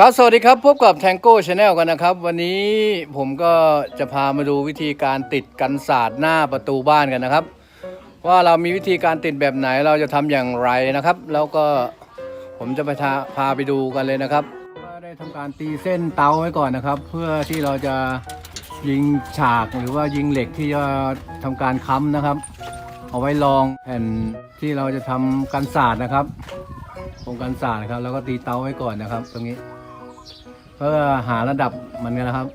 ครับ สวัสดีครับ พบกับ Tango Channel กันนะครับ วันนี้ผมก็จะพามาดูวิธีการติดกันศาสตร์หน้าประตูบ้านกันนะครับ ว่าเรามีวิธีการติดแบบไหนเราจะทำอย่างไรนะครับ แล้วก็ผมจะไปพาไปดูกันเลยนะครับได้ทำการตีเส้นเตาไว้ก่อนนะครับ เพื่อที่เราจะยิงฉากหรือว่ายิงเหล็กที่จะทำการค้ำนะครับ เอาไว้รองแผ่นที่เราจะทำกันศาสตร์นะครับโครงกันศาสตร์นะครับแล้วก็ตีเตาไว้ก่อนนะครับ ตรงนี้ เพื่อหาระดับมันกันนะครับ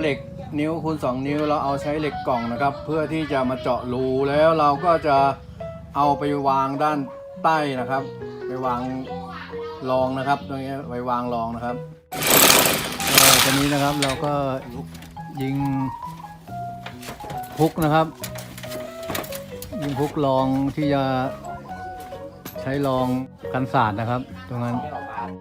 เหล็กนิ้วคูณ2 นิ้วเราเอาใช้เหล็กกล่องนะครับ เพื่อที่จะมาเจาะรูแล้วเราก็จะเอาไปวางด้านใต้นะครับ ไปวางรองนะครับ ตรงนี้ไปวางรองนะครับตอนนี้นะครับเราก็ยิงพุกนะครับ ยิงพุกรองที่จะ ใช้รองกันศาสตร์นะครับ ตรงนั้น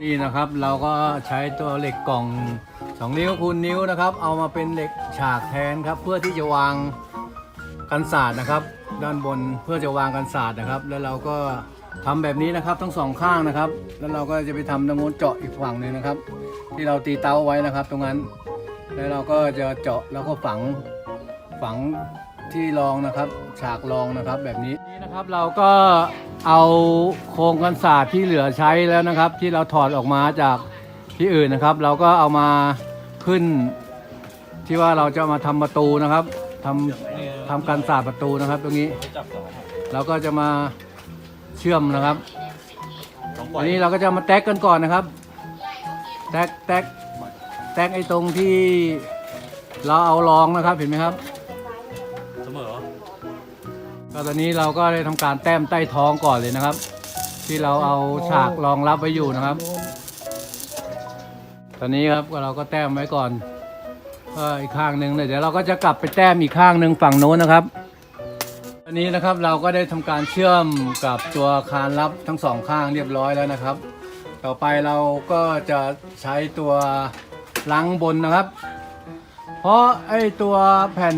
นี่นะครับเราก็ใช้ตัวเหล็กกล่อง 2 นิ้วคูณนิ้วนะครับ เอามาเป็นเหล็กฉากแทนครับ เพื่อที่จะวางกันศาสตร์นะครับ ด้านบนเพื่อจะวางกันศาสตร์นะครับ แล้วเราก็ทำแบบนี้นะครับทั้งสองข้างนะครับ แล้วเราก็จะไปทำตรงนู้นเจาะอีกฝั่งหนึ่งนะครับ ที่เราตีเตาไว้นะครับ ตรงนั้น แล้วเราก็จะเจาะแล้วก็ฝังฝังที่รองนะครับ ฉากรองนะครับแบบนี้นี่นะครับเราก็ เอาโครงกันศาสตร์ที่เหลือใช้แล้วนะครับ ที่เราถอดออกมาจากที่อื่นนะครับ เราก็เอามาขึ้น ที่ว่าเราจะมาทำประตูนะครับทำทำกันศาสตร์ประตูนะครับ ตรงนี้ เราก็จะมาเชื่อมนะครับอันนี้เราก็จะมาแตกกันก่อนนะครับแตกแตกแตกไอ้ตรงที่เราเอารองนะครับเห็นไหมครับ ตอนนี้เราก็ได้ทำการแต้มใต้ท้องก่อนเลยนะครับ ที่เราเอาฉากรองรับไว้อยู่นะครับ ตอนนี้ครับเราก็แต้มไว้ก่อนก็อีกข้างหนึ่งเดี๋ยวเราก็จะกลับไปแต้มอีกข้างหนึ่งฝั่งโน้นนะครับตอนนี้นะครับเราก็ได้ทำการเชื่อมกับตัวคานรับทั้งสองข้างเรียบร้อยแล้วนะครับ ต่อไปเราก็จะใช้ตัวลังบนนะครับ เพราะไอ้ตัวแผ่น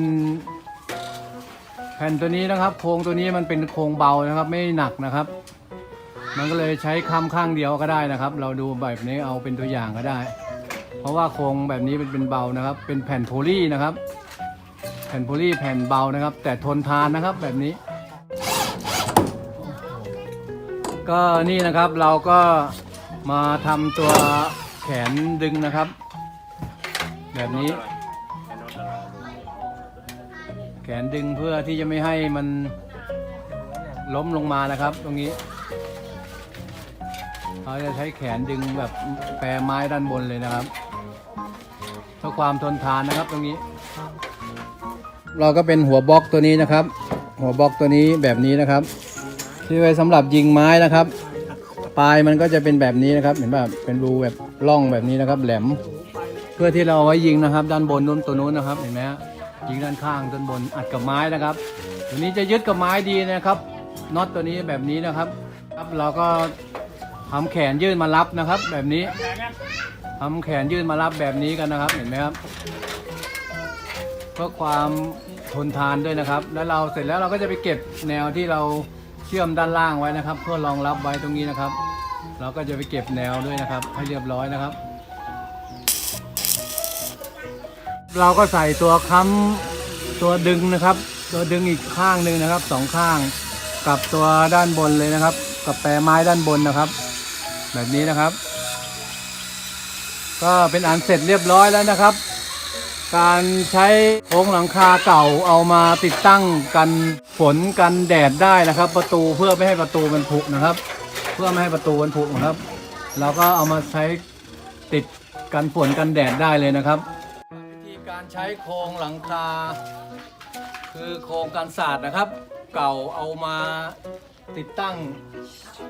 แผ่นตัวนี้นะครับ โครงตัวนี้มันเป็นโครงเบานะครับ ไม่หนักนะครับ มันก็เลยใช้คำข้างเดียวก็ได้นะครับ เราดูแบบนี้เอาเป็นตัวอย่างก็ได้ เพราะว่าโครงแบบนี้เป็นเป็นเบานะครับ เป็นแผ่นโพลีนะครับ แผ่นโพลีแผ่นเบานะครับ แต่ทนทานนะครับแบบนี้ ก็นี่นะครับเราก็มาทำตัวแขนดึงนะครับ แบบนี้ แขนดึงเพื่อที่จะไม่ให้มันล้มลงมานะครับ ตรงนี้เราจะใช้แขนดึงแบบแปรไม้ด้านบนเลยนะครับเพื่อความทนทานนะครับตรงนี้ เราก็เป็นหัวบล็อกตัวนี้นะครับ หัวบล็อกตัวนี้แบบนี้นะครับที่ไว้สำหรับยิงไม้นะครับ ปลายมันก็จะเป็นแบบนี้นะครับ เห็นแบบเป็นรูแบบร่องแบบนี้นะครับ แหลม เพื่อที่เราเอาไว้ยิงนะครับ ด้านบนนู้นตัวนู้นนะครับเห็นไหมฮะ ยิงด้านข้างด้านบนอัดกับไม้นะครับตัวนี้จะยึดกับไม้ดีนะครับน็อตตัวนี้แบบนี้นะครับ ครับเราก็ทำแขนยื่นมารับนะครับ แบบนี้ทำแขนยื่นมารับแบบนี้กันนะครับเห็นไหมครับเพื่อความทนทานด้วยนะครับ แล้วเราเสร็จแล้วเราก็จะไปเก็บแนวที่เราเชื่อมด้านล่างไว้นะครับ เพื่อรองรับไว้ตรงนี้นะครับ เราก็จะไปเก็บแนวด้วยนะครับให้เรียบร้อยนะครับ เราก็ใส่ตัวค้ำตัวดึงนะครับ ตัวดึงอีกข้างหนึ่งนะครับสองข้างกับตัวด้านบนเลยนะครับ กับแปรไม้ด้านบนนะครับ แบบนี้นะครับ ก็เป็นอันเสร็จเรียบร้อยแล้วนะครับ การใช้โครงหลังคาเก่าเอามาติดตั้งกันฝนกันแดดได้นะครับ ประตูเพื่อไม่ให้ประตูมันผุนะครับ เพื่อไม่ให้ประตูมันผุนะครับเราก็เอามาใช้ติดกันฝนกันแดดได้เลยนะครับ การใช้โครงหลังคา คือโครงกันศาสตร์นะครับ เก่าเอามาติดตั้ง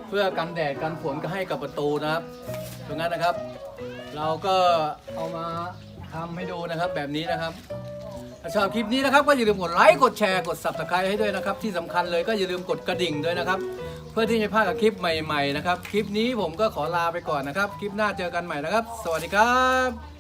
เพื่อกันแดดกันฝนก็ให้กับประตูนะครับตรงนั้นนะครับ เราก็เอามาทำให้ดูนะครับแบบนี้นะครับถ้าชอบคลิปนี้นะครับก็อย่าลืมกดไลค์กดแชร์กด subscribe ให้ด้วยนะครับ ที่สำคัญเลยก็อย่าลืมกดกระดิ่งด้วยนะครับ เพื่อที่จะพลาดกับคลิปใหม่ๆนะครับ คลิปนี้ผมก็ขอลาไปก่อนนะครับ คลิปหน้าเจอกันใหม่นะครับ สวัสดีครับ